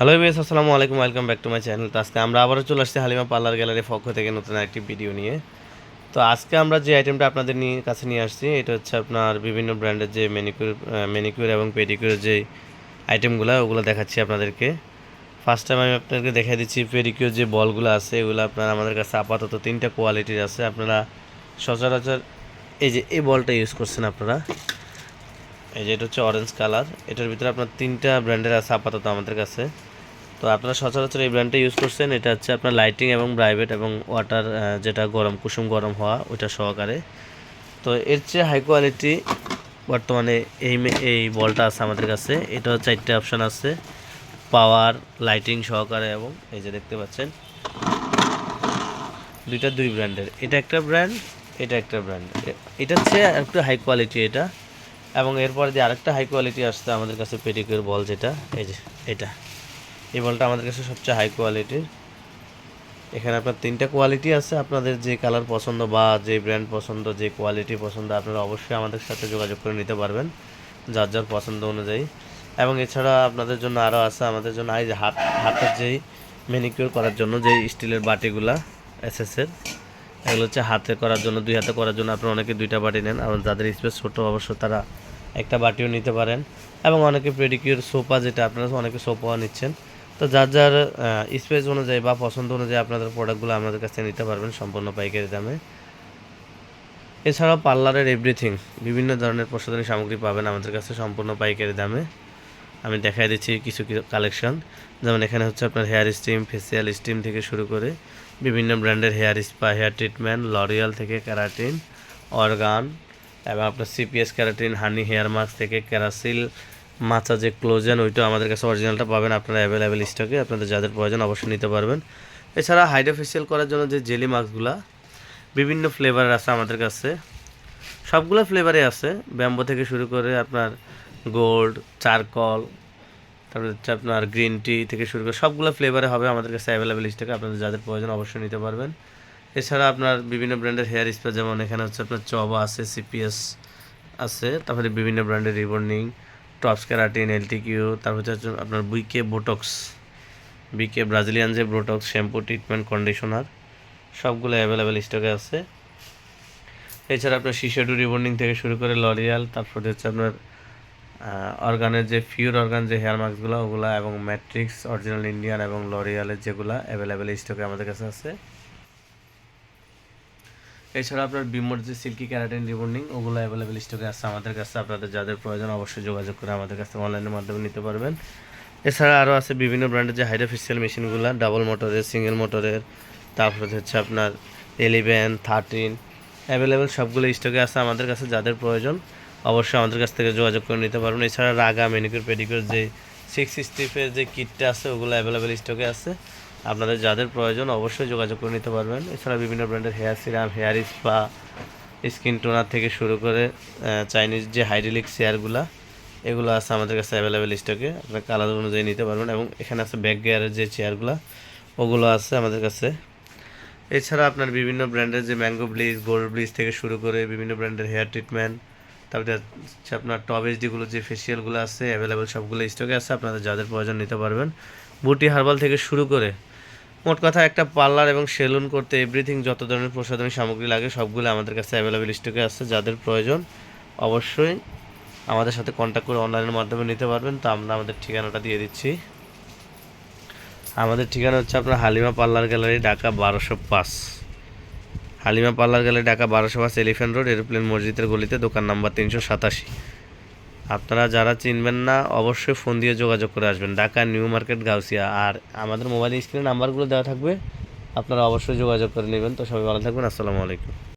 Hello বেস আসসালামু আলাইকুম welcome back to my channel তো আজকে আমরা আবারও চলে আসছি হালিমা পার্লার গ্যালারি পক্ষ থেকে নতুন একটি ভিডিও নিয়ে। তো আজকে আমরা যে আইটেমটা আপনাদের নিয়ে, কাছে নিয়ে আসছি, এটা হচ্ছে আপনার বিভিন্ন ব্র্যান্ডের যে মেনিকিউর মেনিকিউর এবং পেডিকিউর যে আইটেমগুলো ওগুলো দেখাচ্ছি আপনাদেরকে। ফার্স্ট টাইম আমি আপনাদেরকে দেখাই দিচ্ছি পেডিকিউর যে বলগুলো আছে, এগুলো আপনার আমাদের কাছে আপাতত তিনটা কোয়ালিটির আছে। আপনারা সচরাচর এই যে এই বলটা ইউজ করছেন আপনারা, এই যে এটা হচ্ছে অরেঞ্জ কালার এটার ভিতরে আপনার তিনটা ব্র্যান্ডের আছে আপাতত আমাদের কাছে। তো আপনারা সচরাচর এই ব্র্যান্ডটা ইউজ করছেন, এটা হচ্ছে আপনার লাইটিং এবং প্রাইভেট এবং ওয়াটার যেটা গরম, কুসুম গরম হওয়া, ওইটা সহকারে। তো এর চেয়ে হাই কোয়ালিটি বর্তমানে এই এই বলটা আছে আমাদের কাছে। এটা চারটে অপশান আছে পাওয়ার লাইটিং সহকারে এবং এই যে দেখতে পাচ্ছেন, দুইটা দুই ব্র্যান্ডের এটা একটা ব্র্যান্ড এটা একটা ব্র্যান্ড এটা হচ্ছে একটু হাই কোয়ালিটি এটা। এবং এরপরে যে আরেকটা হাই কোয়ালিটি আসছে আমাদের কাছে পেডিকিউর বল যেটা, এই যে, এটা। এই বলটা আমাদের কাছে সবচেয়ে হাই কোয়ালিটির এখানে আপনার তিনটা কোয়ালিটি আছে, আপনাদের যে কালার পছন্দ বা যে ব্র্যান্ড পছন্দ, যে কোয়ালিটি পছন্দ, আপনারা অবশ্যই আমাদের সাথে যোগাযোগ করে নিতে পারবেন, যার যার পছন্দ অনুযায়ী। এবং এছাড়া আপনাদের জন্য আরও আছে, আমাদের জন্য এই যে হাত, হাতের যেই ম্যানিকিউর করার জন্য যে স্টিলের বাটিগুলা এসএসের এগুলো হচ্ছে হাতে করার জন্য, দুই হাতে করার জন্য আপনারা অনেকে দুইটা বাটি নেন, এবং যাদের স্পেস ছোটো অবশ্য তারা একটা বাটিও নিতে পারেন। এবং অনেকে পেডিকিউর সোফা যেটা আপনারা অনেকে সোফাও নিচ্ছেন। তো যার যার স্পেস অনুযায়ী বা পছন্দ অনুযায়ী আপনাদের প্রোডাক্টগুলো আমাদের কাছে নিতে পারবেন সম্পূর্ণ পাইকারি দামে। এছাড়াও পার্লারের এভরিথিং বিভিন্ন ধরনের প্রসাধনী সামগ্রী পাবেন আমাদের কাছে সম্পূর্ণ পাইকারি দামে। আমি দেখাই দিচ্ছি কিছু কিছু কালেকশন যেমন এখানে হচ্ছে আপনার হেয়ার স্টিম ফেসিয়াল স্টিম থেকে শুরু করে বিভিন্ন ব্র্যান্ডের hair spa hair treatment L'Oreal থেকে ক্যারাটিন অর্গান এবং আপনার CPS keratin honey hair mask থেকে ক্যারাসিল মাচা যে ক্লোজেন ওইটা আমাদের কাছে অরিজিনালটা পাবেন। আপনারা অ্যাভেলেবেল স্টকে আপনাদের যাদের প্রয়োজন অবশ্যই নিতে পারবেন। এছাড়া হাইড্রোফেশিয়াল করার জন্য যে জেলি মাস্কগুলা বিভিন্ন ফ্লেভারের আছে আমাদের কাছে। সবগুলো ফ্লেভারে আছে। ব্যাম্বো থেকে শুরু করে আপনার গোল্ড চারকল তারপরে হচ্ছে আপনার গ্রিন টি থেকে শুরু করে সবগুলো ফ্লেভারে হবে আমাদের কাছে অ্যাভেলেবেল স্টকে আপনাদের যাদের প্রয়োজন অবশ্যই নিতে পারবেন। এছাড়া আপনার বিভিন্ন ব্র্যান্ডের হেয়ার স্প্রে যেমন এখানে হচ্ছে আপনার চবা আছে সিপিএস আছে, তারপরে বিভিন্ন ব্র্যান্ডের রিবর্নিং টপস, ক্যারাটিন এলটিকিউ তারপর হচ্ছে আপনার বুইকে বোটক্স বিকে ব্রাজিলিয়ান যে botox shampoo treatment conditioner available available স্টকে আছে। এছাড়া আপনার শিশাডু রিবন্ডিং থেকে শুরু করে লরিয়াল তারপরে হচ্ছে আপনার অর্গানের যে ফিউর অর্গান যে হেয়ার মাস্কগুলো ওগুলো এবং ম্যাট্রিক্স অরিজিনাল ইন্ডিয়ান এবং লরিয়ালের যেগুলো অ্যাভেলেবেল স্টকে আমাদের কাছে আছে। এছাড়া আপনার বিমোর যে সিল্কি ক্যারাটিন, রিবন্ডিং, ওগুলো অ্যাভেলেবেল স্টকে আছে আমাদের কাছে। আপনাদের যাদের প্রয়োজন অবশ্যই যোগাযোগ করে আমাদের কাছে অনলাইনের মাধ্যমে নিতে পারবেন। এছাড়া আরও আছে বিভিন্ন ব্র্যান্ডের যে হাইড্রোফেশিয়াল মেশিনগুলো ডাবল মোটরের সিঙ্গেল মোটরের তারপরে হচ্ছে আপনার এলিভেন থার্টিন অ্যাভেলেবেল সবগুলো স্টকে আছে আমাদের কাছে, যাদের প্রয়োজন অবশ্যই আমাদের কাছ থেকে যোগাযোগ করে নিতে পারবেন। এছাড়া রাগা মেনিকিউর পেডিকিউর যে সিক্স স্টিপের যে কিটটা আছে, ওগুলো অ্যাভেলেবেল স্টকে আছে। আপনাদের যাদের প্রয়োজন অবশ্যই যোগাযোগ করে নিতে পারবেন। এছাড়া বিভিন্ন ব্র্যান্ডের hair serum, hair spa, skin toner থেকে শুরু করে চাইনিজ যে হাইড্রোলিক চেয়ারগুলা, এগুলো আছে আমাদের কাছে অ্যাভেলেবেল স্টকে আপনার কালার অনুযায়ী নিতে পারবেন এবং এখানে আছে ব্যাক গিয়ারের যে চেয়ারগুলো, ওগুলো আছে আমাদের কাছে। এছাড়া আপনার বিভিন্ন ব্র্যান্ডের যে ম্যাঙ্গো ব্লিচ গোল্ড ব্লিচ থেকে শুরু করে বিভিন্ন ব্র্যান্ডের হেয়ার ট্রিটমেন্ট তারপরে হচ্ছে আপনার টপ এইচডিগুলো যে ফেসিয়ালগুলো আছে অ্যাভেলেবেল সবগুলো স্টকে আছে, আপনাদের যাদের প্রয়োজন নিতে পারবেন। বুটি হার্বাল থেকে শুরু করে মোট কথা একটা পার্লার এবং সেলুন করতে এভরিথিং যত ধরনের প্রসাধনী সামগ্রী লাগে সবগুলো আমাদের কাছে অ্যাভেলেবেল স্টকে আছে। যাদের প্রয়োজন অবশ্যই আমাদের সাথে কন্ট্যাক্ট করে অনলাইনের মাধ্যমে নিতে পারবেন। তো আমরা আমাদের ঠিকানাটা দিয়ে দিচ্ছি। আমাদের ঠিকানা হচ্ছে আপনার হালিমা পার্লার গ্যালারি, ঢাকা বারোশো পাঁচ। হালিমা পার্লার গ্যালারি, ঢাকা বারোশো পাঁচ, এলিফ্যান্ট রোড, এরোপ্লেন মসজিদের গলিতে, দোকান নাম্বার তিনশো সাতাশি। আপনারা যারা চিনবেন না, অবশ্যই ফোন দিয়ে যোগাযোগ করে আসবেন। Dhaka, New Market, Gausia. আর আমাদের মোবাইল স্ক্রিনে নাম্বারগুলো দেওয়া থাকবে, আপনারা অবশ্যই যোগাযোগ করে নেবেন। তো সবাই ভালো থাকবেন, আসসালামু আলাইকুম।